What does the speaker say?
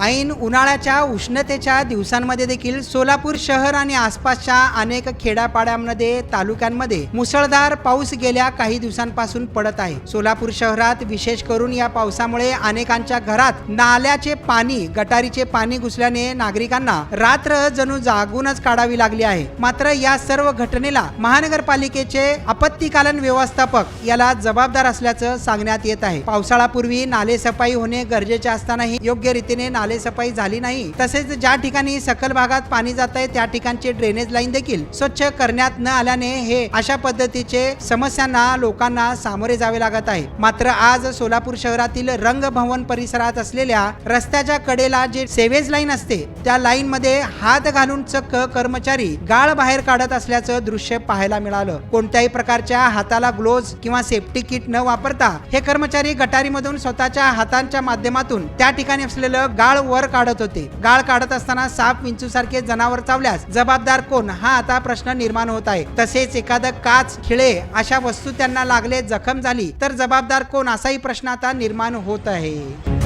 ऐन उन्हाळ्याच्या उष्णतेच्या दिवसांमध्ये देखील सोलापूर शहर आणि आसपासच्या अनेक खेड्यापाड्यांमध्ये तालुक्यांमध्ये मुसळधार पाऊस गेल्या काही दिवसांपासून पडत आहे. सोलापूर शहरात विशेष करून या पावसामुळे अनेकांच्या घरात नाल्याचे पाणी गटारीचे पाणी घुसल्याने नागरिकांना रात्र जणू जागूनच काढावी लागली आहे. मात्र या सर्व घटनेला महानगरपालिकेचे आपत्तीकालीन व्यवस्थापक याला जबाबदार असल्याचं सांगण्यात येत आहे. पावसाळापूर्वी नाले सफाई होणे गरजेचे असतानाही योग्य रीतीने नालेसफाई झाली नाही. तसेच ज्या ठिकाणी सखल भागात पाणी जात आहे त्या ठिकाणचे ड्रेनेज लाईन देखील स्वच्छ करण्यात न आल्याने हे अशा पद्धतीचे समस्यांना लोकांना सामोरे जावे लागत आहे. मात्र आज सोलापूर शहरातील रंगभवन परिसरात असलेल्या रस्त्याच्या कडेला जे सेवेज लाईन असते त्या लाईन मध्ये हात घालून चक्क कर्मचारी गाळ बाहेर काढत असल्याचं दृश्य पाहायला मिळालं. कोणत्याही प्रकारच्या हाताला ग्लोव्ज किंवा सेफ्टी किट न वापरता हे कर्मचारी गटारीमधून स्वतःच्या हातांच्या माध्यमातून त्या ठिकाणी असलेलं गाळ वर काढत होते. गाळ काढत असताना साप विंचूसारखे जनावर चावल्यास जबाबदार कोण? हा आता प्रश्न निर्माण होत आहे. तसेच एखादं काच खिळे अशा वस्तू त्यांना लागले जखम झाली तर जबाबदार कोण? असाही प्रश्न आता निर्माण होत आहे.